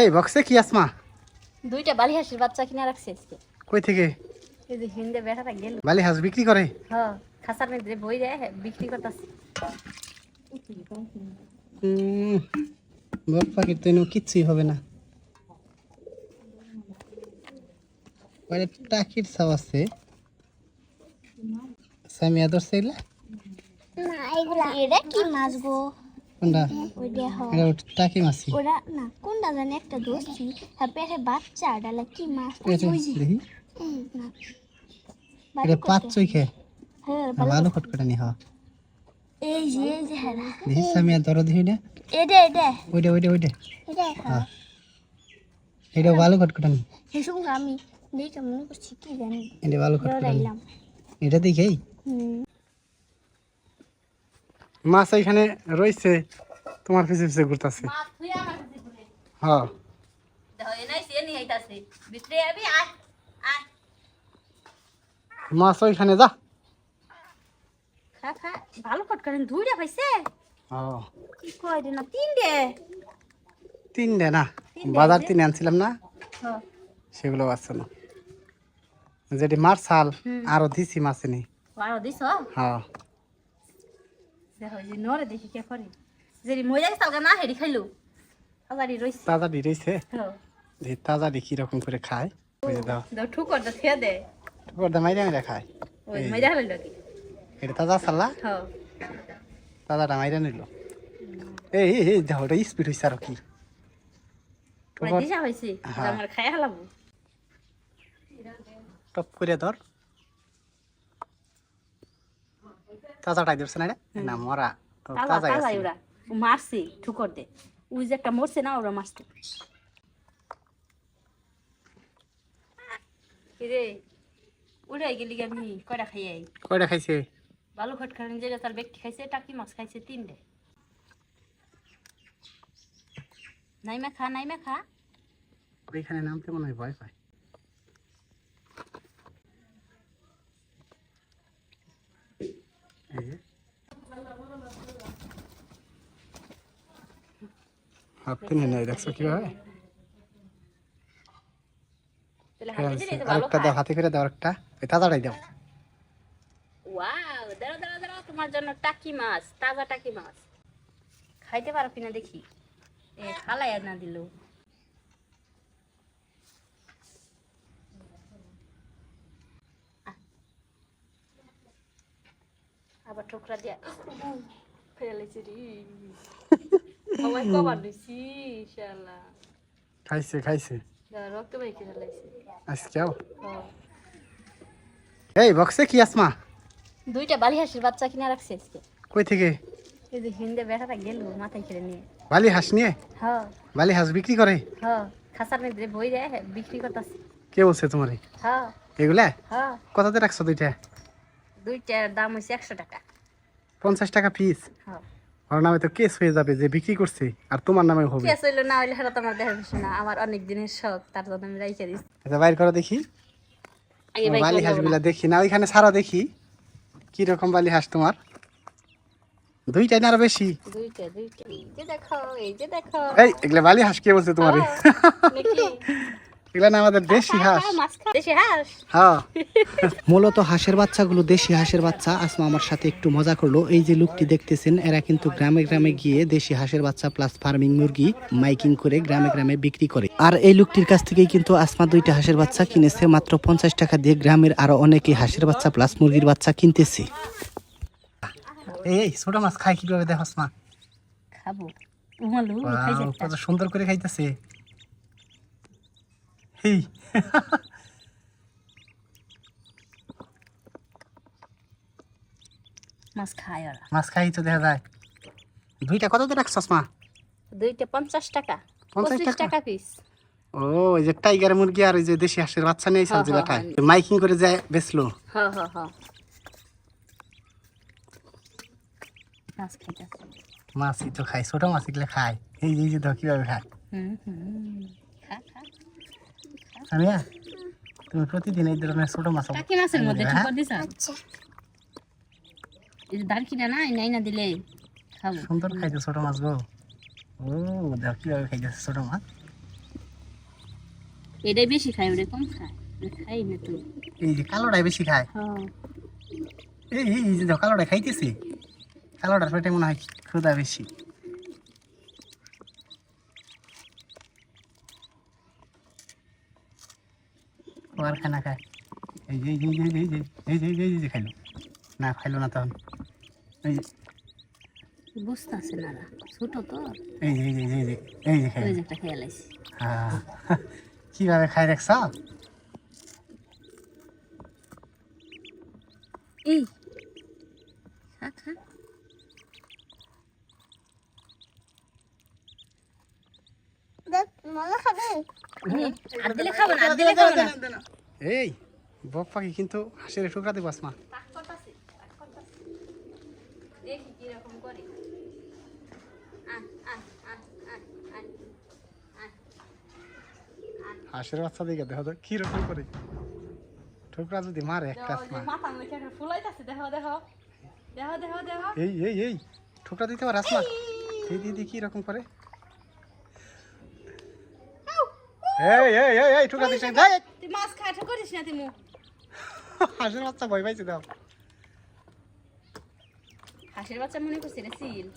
এই বক্সে কি আসমা? দুইটা বালি হাসির বাচ্চা কিনে রাখছে আজকে। কই থেকে? এই যে হিন্দে বেটাটা গেল। বালি হাঁস বিক্রি করে? হ্যাঁ খাসার মধ্যে বই দেয় বিক্রি করতেছে। হুম বক পাখির তো এনে কিচ্ছুই হবে না। কয়টা টাকির ছাপ আছে। সামিয়া ধরছে এগুলা? না এগুলা এটা কি মাছ গো? কোনটা? এটা টাকি মাছি। ওরা না কোনটা জানি একটা ধরছি হ্যাঁ পেটে বাচ্চা ডালা কি মাছ? যে দেখি। এটা পাঁচ চৈখে ভালো খটখটা নি হওয়া এই যে এই যে হ্যাঁ। দেখি সামিয়া দেখি না এটা এটা ওইটা ওইটা ওইটা। হ্যাঁ এটা ভালো খটখটা নি। হেসুম আমি দেখে মনে করছি কি জানি। এটা ভালো খটখটা এটা দেখেই হুম। মাছ এখানে রয়েছে তোমার পিছে পিছে ঘুরতেছে। হ্যাঁ। নাই মাছ ওইখানে যা। ভালো ফট দুইটা পাইছে? হ্যাঁ। না তিনটে তিনটে না বাজার তিনে আনছিলাম না। হ্যাঁ। সেগুলো আছে না। যেটি মার সাল আরও দিছি মাছে নি বারো দিছ? হ্যাঁ। দেখো যে নরে দেখি কে করে যে মজা গেছে না হেডি খাইলো। আজারি রইছে তাজা দি রয়েছে হ্যাঁ দেখি তাজা দি কীরকম করে খায়। যে দাও দাও ঠুকর দা খেয়ে দে। মাইরা মাইরা খায়। ওই এই। মজা হলো কি এটা তাজা সাল্লা হ্যাঁ তাজাটা মাইরা নিল। এই দেখো ওটা স্পিড আরও কি। দিশা। আমার টপ করে ধর তাজাটাই ধরছে না রে? না মরা। তো তাজা তাজাই ওরা। মারছে ঠুকর দে। ওই যে একটা মরছে না ওরা মারছে। রে উড়াই গেলি আমি কয়টা খাই আই? কয়টা খাইছে? বালু খট খান যেটা তার ব্যক্তি খাইছে টাকি মাছ খাইছে তিনটে। নাইমা খা নাইমা খা। ওইখানে নামতে মনে হয় ভয় পায়। হাত টেনে নেয় দেখছ কীভাবে? আরেকটা দাও হাতে করে দাও একটা তাজাটাই দাও। ওয়াও দাঁড়াও দাঁড়াও দাঁড়াও তোমার জন্য টাকি মাছ তাজা টাকি মাছ। খাইতে পারো কিনা দেখি। এ খালাই না দিল। আবার ঠোকরা দিয়া ফেলেছি রে সবাই কবার দিছি শালা। খাইছে খাইছে। রক্ত বাইকে ফেলাইছি। আজকেও? হ্যাঁ। এই বক্সে কি আসমা? দুইটা বালি হাসির বাচ্চা কিনে রাখছে আজকে। কই থেকে? এই যে হিন্দে বেটাটা গেল মাথায় খেলে নিয়ে। বালি হাঁস নিয়ে? হ্যাঁ। বালি হাঁস বিক্রি করে? হ্যাঁ খাসার মধ্যে বই দেয় বিক্রি করতেছে। কে বলছে তোমারে? হ্যাঁ। এগুলা? হ্যাঁ। কততে রাখছো দুইটা? দুইটার দাম হয়েছে একশো টাকা। পঞ্চাশ টাকা পিস হ্যাঁ। ওর নামে তো কেস হয়ে যাবে যে বিক্রি করছে আর তোমার নামে হবে। না হইলে না আমার অনেক দিনের শখ তার জন্য আমি রাইখে দিচ্ছি আচ্ছা বাইর করো দেখি। বালি হাঁসগুলা দেখি। না ওইখানে সারা দেখি কি রকম বালি হাঁস তোমার? দুইটাই না আরও বেশি? দুইটা দুইটা। এই যে দেখো এই যে দেখো। এই এগুলা বালি হাঁস কে বলছে তোমার? নাকি? এগুলা না আমাদের দেশি হাঁস। মাছ খাও। দেশি হাঁস? হ্যাঁ। মূলত হাঁসের বাচ্চাগুলো দেশি হাঁসের বাচ্চা। আসমা আমার সাথে একটু মজা করল। এই যে লোকটি দেখতেছেন এরা কিন্তু গ্রামে গ্রামে গিয়ে দেশি হাঁসের বাচ্চা প্লাস ফার্মিং মুরগি মাইকিং করে গ্রামে গ্রামে বিক্রি করে। আর এই লোকটির কাছ থেকেই কিন্তু আসমা দুইটা হাঁসের বাচ্চা কিনেছে। মাত্র পঞ্চাশ টাকা দিয়ে গ্রামের আরও অনেকেই হাঁসের বাচ্চা প্লাস মুরগির বাচ্চা কিনতেছে। এই ছোট মাছ খাই কীভাবে দেখো আসমা? খাব। কত সুন্দর করে খাইতেছে। হেই মাছ খায় ওরা। মাছ খাই তো দেখা যায়। দুইটা কততে রাখছ মা? দুইটা পঞ্চাশ টাকা। 50 টাকা? পিস ও ওই যে টাইগার মুরগি আর ওই যে দেশি হাঁসের বাচ্চা নেই হ্যাঁ, হ্যাঁ, বেটায়। মাইকিং করে যায় বেচলো। হ্যাঁ হ্যাঁ হ্যাঁ মাছ খাইতেছে। মাছই তো খায় ছোট মাছ এগুলো খায়। এই যে- দেখো কীভাবে খায়। হুম হুম। সামিয়া তুমি প্রতিদিন এই ধরনের ছোট মাছ টাকি মাছের মধ্যে? ঠিক হ্যাঁ? করে দিছ আচ্ছা। এই যে দাঁড় কিনা না নাই না দিলে খাব। সুন্দর খাইতে ছোট মাছ গো। ও দেখো কীভাবে খাইতেছে ছোট মাছ। এটাই বেশি খাই ওটা কম খায়। খাই না তো। এই যে কালোটাই বেশি খায়। হ্যাঁ। এই এই যে কালোটা খাইতেছে। কালোটার পেটে মনে হয় ক্ষুদা বেশি। ও আর খানা খায়। এই যে এই যে এই যে এই যে এই যে এই যে এই যে খাইলো। না খাইলো না তখন এই যে। বুঝতে আছে না ছোট তো। এই যে এই যে এই যে এই যে খাইলো। একটা খেয়াল আছে হ্যাঁ কীভাবে খাই দেখছ? এই খা খা দেখ মজা খাবে আর দিলে খাব না আর দিলে খাব না এই বক পাখি কিন্তু হাসির মা। আহ, আহ, আহ, আহ। হাসির বাচ্চা দিকে দেখো তো কীরকম করে? টুকরা যদি মারে একটা দেখো, মা। মাথা মুখে একটা ফুলাইতাছে, দেখো, দেখো। দেখো, দেখো, দেখো। এই এই এই ঠোকরা দিতে পারে আসমা এই। দিদি কি রকম করে? এই এই এই এই তুই মাছ খায় করিস না তুই হাসির বাচ্চা ভয় পাইছে দাও হাঁসের বাচ্চা মনে করছে রে সিল।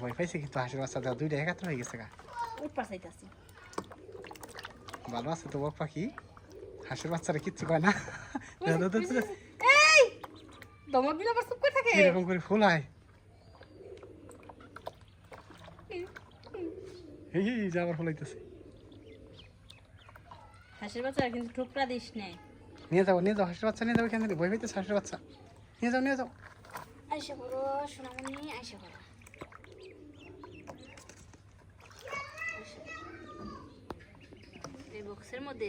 ভয় পাইছে কিন্তু হাসির বাচ্চা দাও দুইটা একাত্র হয়ে গেছে গা। চাইতাছি। ভালো আছে তো বক পাখি। হাসির বাচ্চারা কিচ্ছু কয় না। এই! দমক দিলে আবার চুপ করে থাকে। কীরকম করে ফুল হয়। এই এই যে আবার হাঁসের বাচ্চা কিন্তু ঠোকরা দিস নাই। নিয়ে যাও নিয়ে যাও হাসির বাচ্চা নিয়ে যাও কেন ভয় পাইতেছে হাসির বাচ্চা। নিয়ে যাও নিয়ে যাও। আইসা করো সোনামণি আইসা করো এই বক্সের মধ্যে